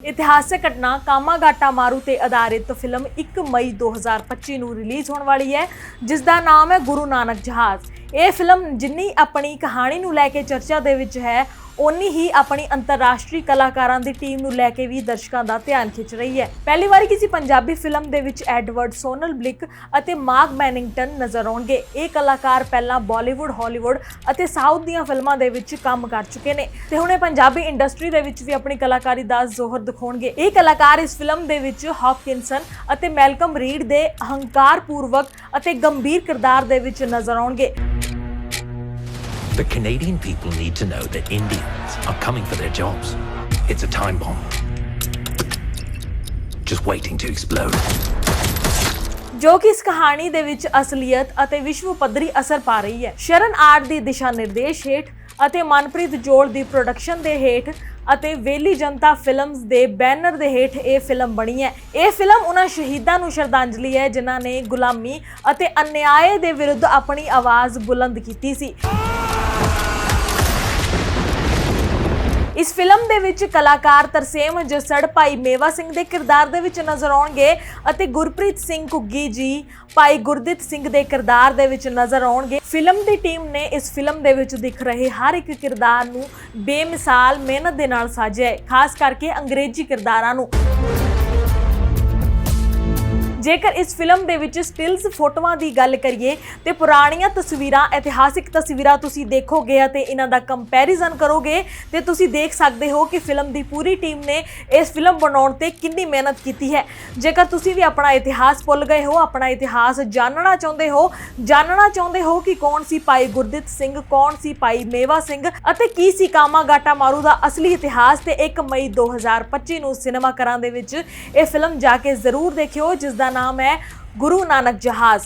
ਇਤਿਹਾਸਕ ਘਟਨਾ ਕਾਮਾਗਾਟਾ ਮਾਰੂ ਤੇ ਆਧਾਰਿਤ ਫਿਲਮ 1 ਮਈ 2025 ਨੂੰ ਰਿਲੀਜ਼ ਹੋਣ ਵਾਲੀ ਹੈ ਜਿਸ ਦਾ ਨਾਮ ਹੈ ਗੁਰੂ ਨਾਨਕ ਜਹਾਜ਼। ਇਹ ਫਿਲਮ ਜਿੰਨੀ ਆਪਣੀ ਕਹਾਣੀ ਨੂੰ ਲੈ ਕੇ ਚਰਚਾ ਦੇ ਵਿੱਚ ਹੈ ਓਨੀ ਹੀ ਆਪਣੀ ਅੰਤਰਰਾਸ਼ਟਰੀ ਕਲਾਕਾਰਾਂ ਦੀ ਟੀਮ ਨੂੰ ਲੈ ਕੇ ਵੀ ਦਰਸ਼ਕਾਂ ਦਾ ਧਿਆਨ ਖਿੱਚ ਰਹੀ ਹੈ। ਪਹਿਲੀ ਵਾਰੀ ਕਿਸੇ ਪੰਜਾਬੀ ਫਿਲਮ ਦੇ ਵਿੱਚ ਐਡਵਰਡ ਸੋਨਲ ਬਲਿਕ ਅਤੇ ਮਾਰਕ ਬੈਨਿੰਗਟਨ ਨਜ਼ਰ ਆਉਣਗੇ। ਇਹ ਕਲਾਕਾਰ ਪਹਿਲਾਂ ਬਾਲੀਵੁੱਡ, ਹਾਲੀਵੁੱਡ ਅਤੇ ਸਾਊਥ ਦੀਆਂ ਫਿਲਮਾਂ ਦੇ ਵਿੱਚ ਕੰਮ ਕਰ ਚੁੱਕੇ ਨੇ ਤੇ ਹੁਣ ਇਹ ਪੰਜਾਬੀ ਇੰਡਸਟਰੀ ਦੇ ਵਿੱਚ ਵੀ ਆਪਣੀ ਕਲਾਕਾਰੀ ਦਾ ਜ਼ੋਹਰ ਦਿਖਾਉਣਗੇ। ਇਹ ਕਲਾਕਾਰ ਇਸ ਫਿਲਮ ਦੇ ਵਿੱਚ ਹੌਪਕਿੰਸਨ ਅਤੇ ਮੈਲਕਮ ਰੀਡ ਦੇ ਅਹੰਕਾਰਪੂਰਵਕ ਅਤੇ ਗੰਭੀਰ ਕਿਰਦਾਰ ਦੇ ਵਿੱਚ ਨਜ਼ਰ ਆਉਣਗੇ। The Canadian people need to know that Indians are coming for their jobs. It's a time bomb. Just waiting to explode. ਜੋ ਕਿ ਇਸ ਕਹਾਣੀ ਦੇ ਵਿੱਚ ਅਸਲੀਅਤ ਅਤੇ ਵਿਸ਼ਵ ਪੱਧਰੀ ਅਸਰ ਪਾ ਰਹੀ ਹੈ ਸ਼ਰਨ ਆਰਟ ਦੀ ਦਿਸ਼ਾ ਨਿਰਦੇਸ਼ ਹੇਠ ਅਤੇ ਮਨਪ੍ਰੀਤ ਜੋੜ ਦੀ ਪ੍ਰੋਡਕਸ਼ਨ ਦੇ ਹੇਠ ਅਤੇ ਵੇਲੀ ਜਨਤਾ ਫਿਲਮਸ ਦੇ ਬੈਨਰ ਦੇ ਹੇਠ ਇਹ ਫਿਲਮ ਬਣੀ ਹੈ ਇਹ ਫਿਲਮ ਉਹਨਾਂ ਸ਼ਹੀਦਾਂ ਨੂੰ ਸ਼ਰਧਾਂਜਲੀ ਹੈ, ਜਿਨ੍ਹਾਂ ਨੇ ਗੁਲਾਮੀ ਅਤੇ ਅਨਿਆਏ ਦੇ ਵਿਰੁੱਧ ਆਪਣੀ ਆਵਾਜ਼ ਬੁਲੰਦ ਕੀਤੀ ਸੀ ਇਸ ਫਿਲਮ ਦੇ ਵਿੱਚ ਕਲਾਕਾਰ ਤਰਸੇਮ ਜਸੜ, ਭਾਈ ਮੇਵਾ ਸਿੰਘ ਦੇ ਕਿਰਦਾਰ ਦੇ ਵਿੱਚ ਨਜ਼ਰ ਆਉਣਗੇ ਅਤੇ ਗੁਰਪ੍ਰੀਤ ਸਿੰਘ ਘੁੱਗੀ ਜੀ, ਭਾਈ ਗੁਰਦਿੱਤ ਸਿੰਘ ਦੇ ਕਿਰਦਾਰ ਦੇ ਵਿੱਚ ਨਜ਼ਰ ਆਉਣਗੇ। ਫਿਲਮ ਦੀ ਟੀਮ ਨੇ ਇਸ ਫਿਲਮ ਦੇ ਵਿੱਚ ਦਿਖ ਰਹੇ ਹਰ ਇੱਕ ਕਿਰਦਾਰ ਨੂੰ ਬੇਮਿਸਾਲ, ਮਿਹਨਤ ਦੇ ਨਾਲ ਸਾਜਿਆ ਹੈ, ਖਾਸ ਕਰਕੇ ਅੰਗਰੇਜ਼ੀ ਕਿਰਦਾਰਾਂ ਨੂੰ। ਜੇਕਰ ਇਸ ਫਿਲਮ ਦੇ ਵਿੱਚ ਸਟਿਲਸ ਫੋਟੋਆਂ ਦੀ ਗੱਲ ਕਰੀਏ, ਤੇ ਪੁਰਾਣੀਆਂ ਤਸਵੀਰਾਂ, ਇਤਿਹਾਸਿਕ ਤਸਵੀਰਾਂ ਤੁਸੀਂ ਦੇਖੋਗੇ ਅਤੇ ਇਹਨਾਂ ਦਾ ਕੰਪੈਰੀਜ਼ਨ ਕਰੋਗੇ, ਤੇ ਤੁਸੀਂ ਦੇਖ ਸਕਦੇ ਹੋ ਕਿ ਫਿਲਮ ਦੀ ਪੂਰੀ ਟੀਮ ਨੇ ਇਸ ਫਿਲਮ ਬਣਾਉਣ ਤੇ ਕਿੰਨੀ ਮਿਹਨਤ ਕੀਤੀ ਹੈ। ਜੇਕਰ ਤੁਸੀਂ ਵੀ ਆਪਣਾ ਇਤਿਹਾਸ ਭੁੱਲ ਗਏ ਹੋ, ਆਪਣਾ ਇਤਿਹਾਸ ਜਾਣਨਾ ਚਾਹੁੰਦੇ ਹੋ, ਜਾਣਨਾ ਚਾਹੁੰਦੇ ਹੋ ਕਿ ਕੌਣ ਸੀ ਭਾਈ ਗੁਰਦਿੱਤ ਸਿੰਘ, ਕੌਣ ਸੀ ਭਾਈ ਮੇਵਾ ਸਿੰਘ ਅਤੇ ਕੀ ਸੀ ਕਾਮਾ ਗਾਟਾ ਮਾਰੂ ਦਾ ਅਸਲੀ ਇਤਿਹਾਸ, ਤੇ 1 ਮਈ 2025 ਨੂੰ ਸਿਨੇਮਾ ਘਰਾਂ ਦੇ ਵਿੱਚ ਇਹ ਫਿਲਮ ਜਾ ਕੇ ਜ਼ਰੂਰ ਦੇਖਿਓ, ਜਿਸ ਦਾ ਨਾਮ ਹੈ ਗੁਰੂ ਨਾਨਕ ਜਹਾਜ਼।